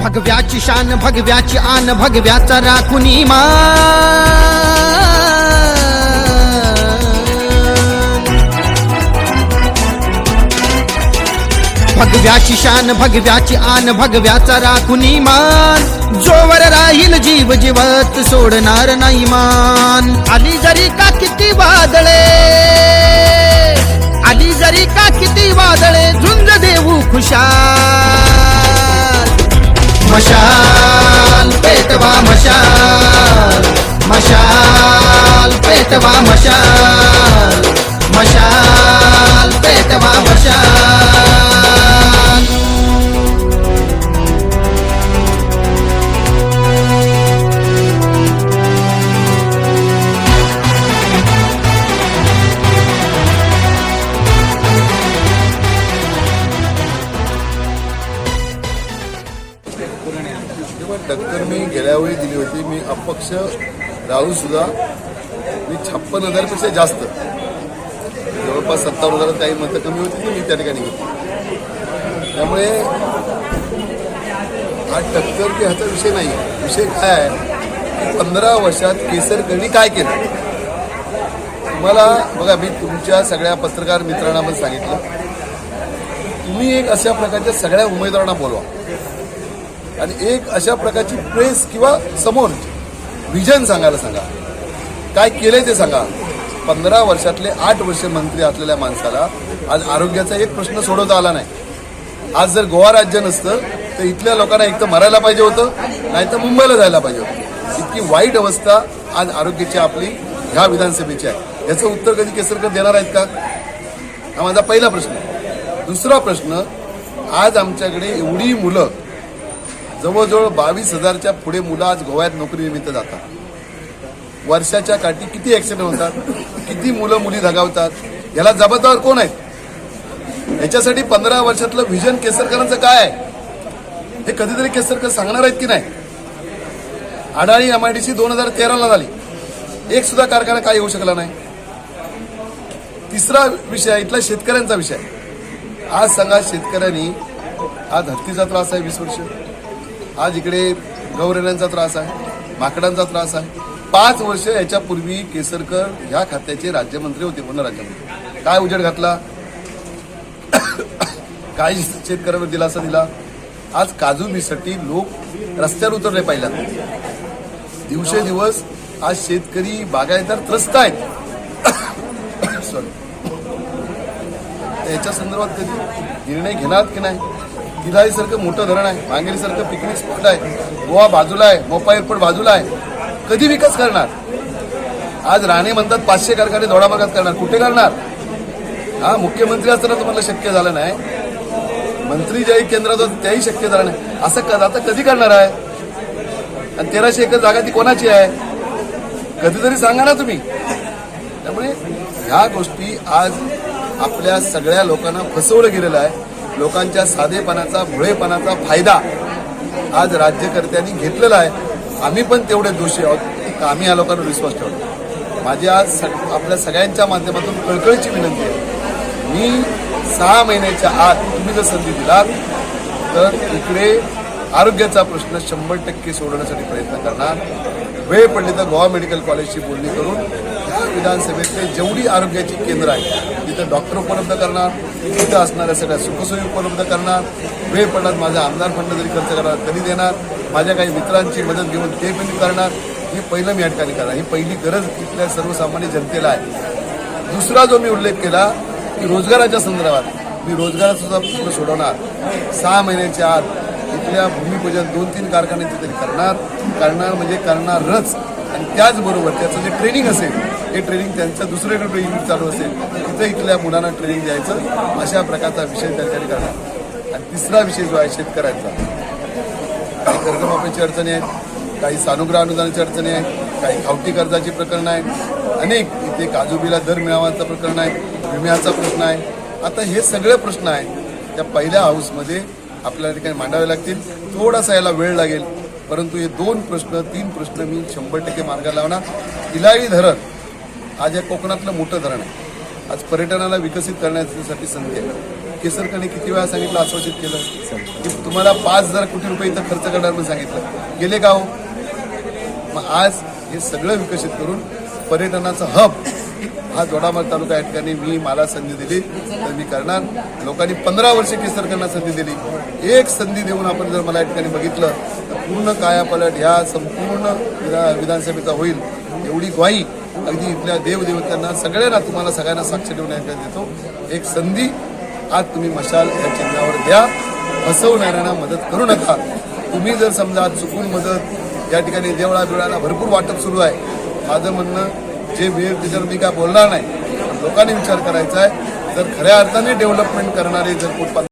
भगव्याची शान भगव्याची आन भगव्याचा राखुनी मा. भगव्याची शान भगव्याची आन भगव्याचा राखुनी मान जोवर राहील जीव जीवत सोडणार नाही मान. आली जरी का किती वादळे? आली जरी का किती वादळे? झुंज देऊ खुशाल. मशाल पेटवा मशाल. मशाल पेटवा मशाल. मशाल पेटवा मशाल. दिली होती. मी अपक्ष राहून सुद्धा. मी छप्पन हजारपेक्षा जास्त. जवळपास सत्तावन्न हजार काही मतं कमी होती ती मी त्या ठिकाणी घेतली. त्यामुळे हा टक्कर की ह्याचा विषय नाही. विषय काय आहे? की पंधरा वर्षात केसरकरणी काय केलं? तुम्हाला बघा मी तुमच्या सगळ्या पत्रकार मित्रांना पण सांगितलं. तुम्ही एक अशा प्रकारच्या सगळ्या उमेदवारांना बोलवा. आणि एक अशा प्रकारची प्रेस किंवा समोर व्हिजन सांगायला सांगा. काय केलंय ते सांगा. पंधरा वर्षातले आठ वर्ष मंत्री असलेल्या माणसाला आज आरोग्याचा एक प्रश्न सोडवता आला नाही. आज जर गोवा राज्य नसतं तर इथल्या लोकांना एक तर मरायला पाहिजे होतं नाही तर मुंबईला जायला पाहिजे होतं. इतकी वाईट अवस्था आज आरोग्याची आपली ह्या विधानसभेची आहे. याचं उत्तर कधी केसरकर देणार आहेत का? हा माझा पहिला प्रश्न. दुसरा प्रश्न आज आमच्याकडे एवढी मुलं जवळजवळ बावीस हजारच्या पुढे मुलं आज गोव्यात नोकरीनिमित्त जातात. वर्षाच्या काठी किती ऍक्सिडेंट होतात किती मुलं मुली धगावतात याला जबाबदार कोण आहेत? याच्यासाठी पंधरा वर्षातलं व्हिजन केसरकरांचं काय आहे? हे कधीतरी केसरकर सांगणार आहेत की नाही? अडाणी एमआयडीसी दोन हजार तेराला झाली. एक सुद्धा कारखाना काय येऊ शकला नाही. तिसरा विषय इथला शेतकऱ्यांचा विषय आज सांगा शेतकऱ्यांनी आज हत्तीचा त्रास आहे वीस वर्ष. आज इकडे गौरेण्यांचा त्रास आहे माकडांचा त्रास आहे. पाच वर्ष याच्यापूर्वी केसरकर ह्या खात्याचे राज्यमंत्री होते पूर्ण राज्यमंत्री. काय उजेड घातला? काय शेतकऱ्यांवर दिलासा दिला? आज काजू बीसाठी लोक रस्त्यावर उतरले पहिल्यांदा. दिवसेदिवस आज शेतकरी बागायतदार त्रस्त आहेत. सॉरी याच्या संदर्भात कधी निर्णय घेणार की नाही? गिधाईसारखं मोठं धरण आहे मांगेरीसारखं पिकनिक स्पॉट आहे गोवा बाजूला आहे मोपा एअरपोर्ट बाजूला आहे. कधी विकास करणार? आज राणे म्हणतात पाचशे कारखाने दोडामागात करणार. कुठे करणार? हा मुख्यमंत्री असताना तुम्हाला शक्य झालं नाही. मंत्री ज्याही केंद्रात होते त्याही शक्य झालं नाही. असं क- आता कधी करणार आहे? आणि तेराशे एकर जागा ती कोणाची आहे? कधीतरी सांगा ना तुम्ही. त्यामुळे ह्या गोष्टी आज आपल्या सगळ्या लोकांना फसवलं गेलेलं आहे. लोकांच्या साधेपणाचा भुळेपणाचा फायदा आज राज्यकर्त्यांनी घेतलेला आहे. आम्ही पण तेवढे दोषी आहोत. आम्ही या लोकांवर विश्वास ठेवतो. माझी आज सग- आपल्या सगळ्यांच्या माध्यमातून कळकळीची विनंती आहे. मी सहा महिन्याच्या आत तुम्ही जर संधी दिलात तर इकडे आरोग्याचा प्रश्न शंभर टक्के सोडवण्यासाठी प्रयत्न करणार. वेळ पडली तर गोवा मेडिकल कॉलेजची बोलणी करून विधानसभेतले जेवढी आरोग्याची केंद्र आहे तिथं डॉक्टर उपलब्ध करणार तिथं असणाऱ्या सगळ्या सुखसोयी उपलब्ध करणार वेळ पडणार माझा आमदार फंड जरी खर्च करणार तरी देणार माझ्या काही मित्रांची मदत घेऊन ते पण करणार हे पहिलं मी या ठिकाणी करणार. ही पहिली गरज तिथल्या सर्वसामान्य जनतेला आहे. दुसरा जो मी उल्लेख केला की रोजगाराच्या संदर्भात मी रोजगाराचा प्रश्न सोडवणार. सहा महिन्याच्या आत इथल्या भूमिपूजन दोन तीन कारखाने तरी करणार. करणार म्हणजे करणारच. आणि त्याचबरोबर त्याचं जे ट्रेनिंग असेल हे ट्रेनिंग त्यांचं दुसरीकडे ट्रेनिंग चालू असेल तिथं इथल्या मुलांना ट्रेनिंग द्यायचं अशा प्रकारचा विषय त्या ठिकाणी करणार आणि तिसरा विषय जो आहे शेतकऱ्यांचा. काही कर्जमाफीची अडचणी आहेत काही सानुग्रह अनुदानाची अडचणी आहेत काही खावटी कर्जाची प्रकरणं आहेत अनेक इथे काजूबीला दर मिळावाचं प्रकरण आहे विम्याचा प्रश्न आहे. आता हे सगळे प्रश्न आहेत त्या पहिल्या हाऊसमध्ये आपल्याला ठिकाणी मांडावे लागतील थोडासा याला वेळ लागेल. परंतु हे दोन प्रश्न तीन प्रश्न मी शंभर टक्के मार्गाला लावणार. इलाही धरण आज या कोकणातलं मोठं धरण आहे. आज पर्यटनाला विकसित करण्यासाठी संधी आहे. केसरकरने किती वेळा सांगितलं आश्वासित केलं? की तुम्हाला पाच हजार कोटी रुपये इथं खर्च करणार म्हणून सांगितलं. गेले का हो? मग आज हे सगळं विकसित करून पर्यटनाचा हब हा दोडामार्ग तालुका या ठिकाणी मी मला संधी दिली तर मी करणार. लोकांनी पंधरा वर्षे केसरकरांना संधी दिली. एक संधी देऊन आपण जर मला या ठिकाणी बघितलं तर पूर्ण कायापलट ह्या संपूर्ण विधा- विधानसभेचा होईल एवढी ग्वाही अगदी इथल्या देवदेवतांना सगळ्यांना तुम्हाला सगळ्यांना साक्ष देऊन या देतो. एक संधी आज तुम्ही मशाल या चिन्हावर द्या. फसवणाऱ्यांना मदत करू नका. तुम्ही जर समजा चुकून मदत या ठिकाणी देवळा बिवळाला भरपूर वाटप सुरू आहे. माझं म्हणणं जे वेळ त्याच्यावर मी काय बोलणार नाही. लोकांनी विचार करायचा आहे. जर खऱ्या अर्थाने डेव्हलपमेंट करणारे जर कोण